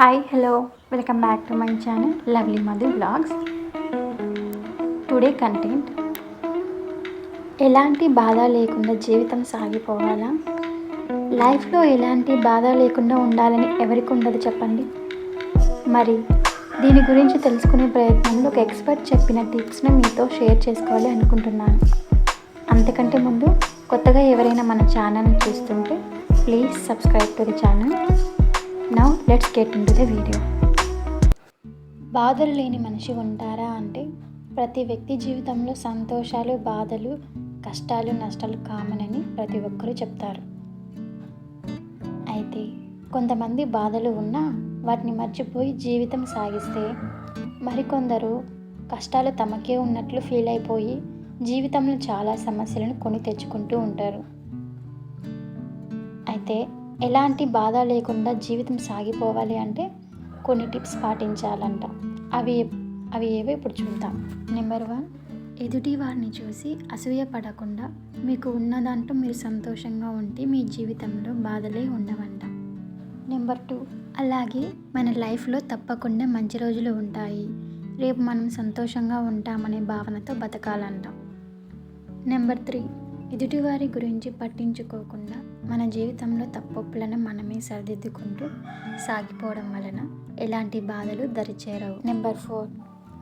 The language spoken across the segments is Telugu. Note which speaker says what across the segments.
Speaker 1: Hi hello welcome back to my channel lovely Madhu blogs today content ఎలాంటి బాధ లేకుండా జీవితం సాగిపోవాలా? లైఫ్లో ఎలాంటి బాధ లేకుండా ఉండాలని ఎవరికి ఉండదు చెప్పండి? మరి దీని గురించి తెలుసుకునే ప్రయత్నంలో ఒక ఎక్స్పర్ట్ చెప్పిన టిప్స్ని మీతో షేర్ చేసుకోవాలి అనుకుంటున్నాను. అంతకంటే ముందు కొత్తగా ఎవరైనా మన ఛానల్ని చూస్తుంటే please subscribe to the channel now let's get into the video బాధలు లేని మనిషి ఉంటారా అంటే ప్రతి వ్యక్తి జీవితంలో సంతోషాలు బాధలు కష్టాలు నష్టాలు కామన్ అని ప్రతి ఒక్కరూ చెప్తారు. అయితే కొంతమంది బాధలు ఉన్నా వాటిని మర్చిపోయి జీవితం సాగిస్తే మరికొందరు కష్టాలు తమకే ఉన్నట్లు ఫీల్ అయిపోయి జీవితంలో చాలా సమస్యలను కొని తెచ్చుకుంటూ ఉంటారు. అయితే ఎలాంటి బాధ లేకుండా జీవితం సాగిపోవాలి అంటే కొన్ని టిప్స్ పాటించాలంట. అవి అవి ఏవో ఇప్పుడు చూద్దాం. నెంబర్ వన్ ఎదుటి వారిని చూసి అసూయ పడకుండా మీకు ఉన్నదాంట్లో మీరు సంతోషంగా ఉంటే మీ జీవితంలో బాధలే ఉండవంట. నెంబర్ టూ అలాగే మన లైఫ్లో తప్పకుండా మంచి రోజులు ఉంటాయి. రేపు మనం సంతోషంగా ఉంటామనే భావనతో బతకాలంట. నెంబర్ త్రీ ఎదుటివారి గురించి పట్టించుకోకుండా మన జీవితంలో తప్పొప్పులను మనమే సరిదిద్దుకుంటూ సాగిపోవడం వలన ఎలాంటి బాధలు దరిచేరవు. నెంబర్ ఫోర్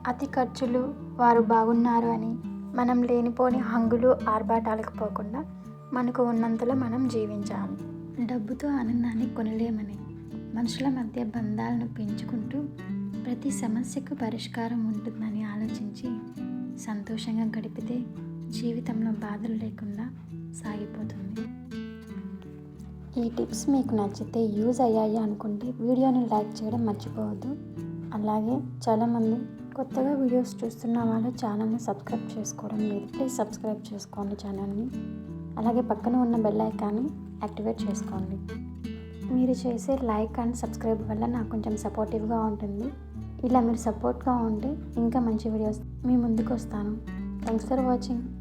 Speaker 1: అతి ఖర్చులు వారు బాగున్నారు అని మనం లేనిపోని హంగులు ఆర్భాటాలకు పోకుండా మనకు ఉన్నంతలో మనం జీవించాలి. డబ్బుతో ఆనందాన్ని కొనలేమని మనుషుల మధ్య బంధాలను పెంచుకుంటూ ప్రతి సమస్యకు పరిష్కారం ఉంటుందని ఆలోచించి సంతోషంగా గడిపితే జీవితంలో బాధలు లేకుండా సాగిపోతుంది. ఈ టిప్స్ మీకు నచ్చితే యూజ్ అయ్యాయి అనుకుంటే వీడియోని లైక్ చేయడం మర్చిపోవద్దు. అలాగే చాలామంది కొత్తగా వీడియోస్ చూస్తున్న వాళ్ళు ఛానల్ని సబ్స్క్రైబ్ చేసుకోవడం లేదు. ప్లీజ్ సబ్స్క్రైబ్ చేసుకోండి ఛానల్ని. అలాగే పక్కన ఉన్న బెల్ ఐకాన్ని యాక్టివేట్ చేసుకోండి. మీరు చేసే లైక్ అండ్ సబ్స్క్రైబ్ వల్ల నాకు కొంచెం సపోర్టివ్గా ఉంటుంది. ఇలా మీరు సపోర్ట్గా ఉంటే ఇంకా మంచి వీడియోస్ మీ ముందుకు వస్తాను. Thanks for watching.